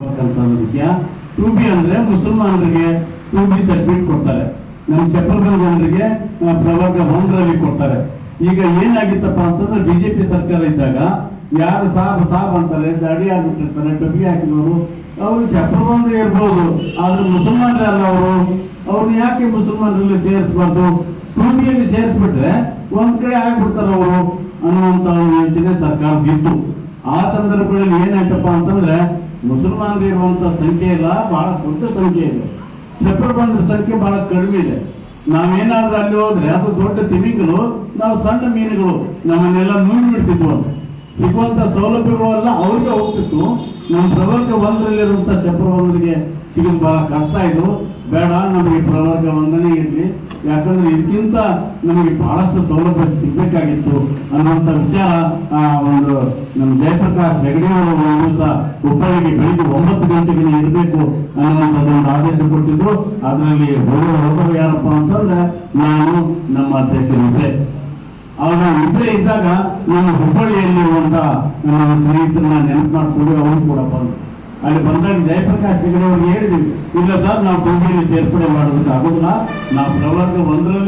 ವಿಷಯ. To B ಅಂದ್ರೆ ಮುಸಲ್ಮಾನರಿಗೆ to B certificate ಕೊಡ್ತಾರೆ. ನಮ್ಮ ಚಪ್ಪಲ್ಗಲ್ ಜನರಿಗೆ ಆ, ಪ್ರವರ್ಗ ಒಂದರಲ್ಲಿ ಕೊಡ್ತಾರೆ. ಈಗ ಏನಾಗಿತ್ತಪ್ಪ ಅಂತಂದ್ರೆ ಬಿಜೆಪಿ ಸರ್ಕಾರ ಇದ್ದಾಗ ಯಾರು ಸಾಬ್ ಸಾಬ್ ಅಂತಾರೆ ದಾಡಿ ಆಗ್ಬಿಟ್ಟಿರ್ತಾರೆ ಟೊಬ್ಬಿ ಹಾಕಿದವರು. ಅವರು ಚಪ್ಪಲ್ಬಂದ್ರೆ ಇರ್ಬೋದು ಆದ್ರೆ ಮುಸಲ್ಮಾನರೇ ಅಲ್ಲ ಅವರು. ಅವ್ರನ್ನ ಯಾಕೆ ಮುಸಲ್ಮಾನರಲ್ಲಿ ಸೇರಿಸಬಾರ್ದು? ಟೂ ಬಿಯಲ್ಲಿ ಸೇರಿಸ್ಬಿಟ್ರೆ ಒಂದ್ ಕಡೆ ಆಗ್ಬಿಡ್ತಾರೆ ಅವರು ಅನ್ನುವಂತ ಯೋಚನೆ ಸರ್ಕಾರ ಸರ್ಕಾರದಿತ್ತು ಆ ಸಂದರ್ಭದಲ್ಲಿ ಅಂತಂದ್ರೆ ಮುಸಲ್ಮಾನರು ಇರುವಂತ ಸಂಖ್ಯೆ ಇಲ್ಲ, ಬಹಳ ದೊಡ್ಡ ಸಂಖ್ಯೆ ಇದೆ. ಬಂದ ಸಂಖ್ಯೆ ಬಹಳ ಕಡಿಮೆ ಇದೆ. ನಾವೇನಾದ್ರೂ ಅಲ್ಲಿ ಹೋದ್ರೆ, ಅದು ದೊಡ್ಡ ತಿಮಿಂಗಲು, ನಾವು ಸಣ್ಣ ಮೀನುಗಳು, ನಮ್ಮನ್ನೆಲ್ಲ ನುಂಗಿ ಬಿಡ್ತಿದ್ವು ಸಿಗುವಂತ ಸೌಲಭ್ಯಗಳೆಲ್ಲ ಅವ್ರಿಗೆ ಹೋಗ್ತಿತ್ತು. ನಮ್ಮ ಪ್ರವರ್ಗ ಒಂದರಲ್ಲಿರುವಂತ ಚಪ್ರಬಂಧರಿಗೆ ಸಿಗೋದು ಬಹಳ ಕಷ್ಟ ಇದು. ಬೇಡ, ನಮಗೆ ಪ್ರವರ್ಗ ವಂದನೆ ಇರಲಿ. ಯಾಕಂದ್ರೆ ಇದಕ್ಕಿಂತ ನಮಗೆ ಬಹಳಷ್ಟು ಸೌಲಭ್ಯ ಸಿಗ್ಬೇಕಾಗಿತ್ತು ಅನ್ನುವಂತ ವಿಚಾರ ಒಂದು ನಮ್ಮ ಜಯಪ್ರಕಾಶ್ ಹೆಗಡೆ ಅವರು ಒಂದು ದಿವಸ ಹುಬ್ಬಳ್ಳಿಗೆ ಬೆಳಿಗ್ಗೆ ಒಂಬತ್ತು ಗಂಟೆಗೆ ಇರಬೇಕು ಅನ್ನುವಂಥದ್ದು ಒಂದು ಆದೇಶ ಕೊಟ್ಟಿದ್ರು. ಅದರಲ್ಲಿ ಹೋಗುವ ಹೋಗುವ ಯಾರಪ್ಪ ಅಂತಂದ್ರೆ ನಾನು, ನಮ್ಮ ಅಧ್ಯಕ್ಷರಿದ್ದೆ ಅವಾಗ ನಿದ್ರೆ ಇದ್ದಾಗ ನಮ್ಮ ಹುಬ್ಬಳ್ಳಿಯಲ್ಲಿರುವಂತ ನಮ್ಮ ಸ್ನೇಹಿತರನ್ನ ನೆನಪು ಮಾಡ್ಕೊಂಡು ಅವರು ಕೂಡ ಬಂದ್ರು ಅಲ್ಲಿ ಬಂದಾಗ ಜಯಪ್ರಕಾಶ್ ಹೆಗಡೆ ಅವ್ರಿಗೆ ಹೇಳಿದ್ವಿ ಇಲ್ಲ ಸರ್ ನಾವು ಟೂಬಿಯಲ್ಲಿ ಸೇರ್ಪಡೆ ಮಾಡೋದಕ್ಕೆ ಆಗೋದಿಲ್ಲ ನಾವು ಪ್ರವರ್ಗ ಒಂದರಲ್ಲಿ